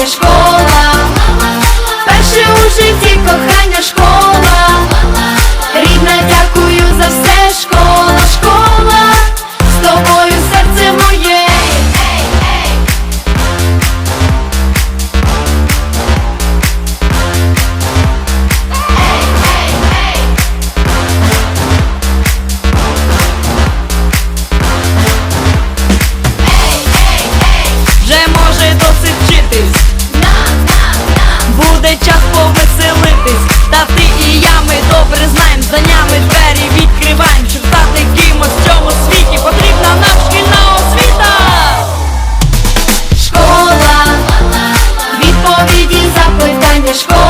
кохання школа, перше у житті кохання школа. Spanish.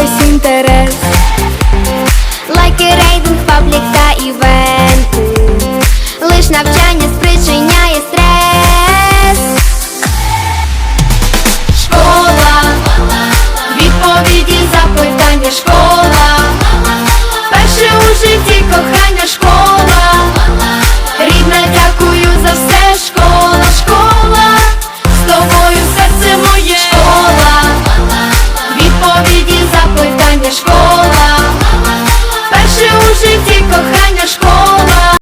talvez se interesse. For.